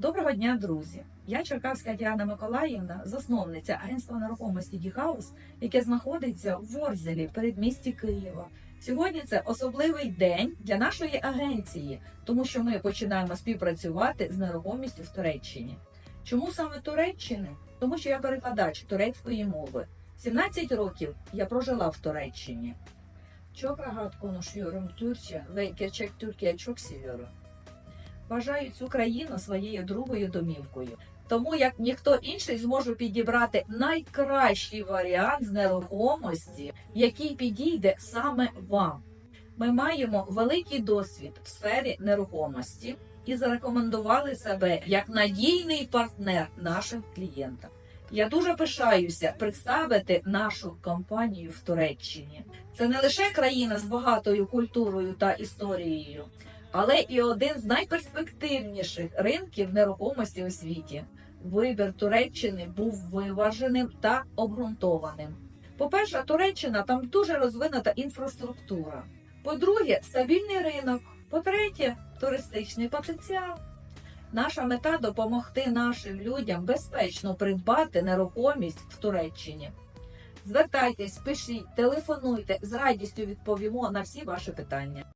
Доброго дня, друзі! Я Черкавська Діана Миколаївна, засновниця агентства нерухомості Діхаус, яке знаходиться в Ворзелі, передмісті Києва. Сьогодні це особливий день для нашої агенції, тому що ми починаємо співпрацювати з нерухомістю в Туреччині. Чому саме Туреччини? Тому що я перекладач турецької мови. 17 rokів я прожила в Туреччині. Çok rahat konuşuyorum Türkçe ve gerçek Türkiye. Вважаю цю країну своєю другою домівкою. Тому як ніхто інший зможу підібрати найкращий варіант з нерухомості, який підійде саме вам. Ми маємо великий досвід в сфері нерухомості і зарекомендували себе як надійний партнер нашим клієнтам. Я дуже пишаюся представити нашу компанію в Туреччині. Це не лише країна з багатою культурою та історією, але і один з найперспективніших ринків нерухомості у світі. Вибір Туреччини був виваженим та обґрунтованим. По-перше, Туреччина там дуже розвинута інфраструктура. По-друге, стабільний ринок. По-третє, туристичний потенціал. Наша мета допомогти нашим людям безпечно придбати нерухомість в Туреччині. Звертайтесь, пишіть, телефонуйте з радістю відповімо на всі ваші питання.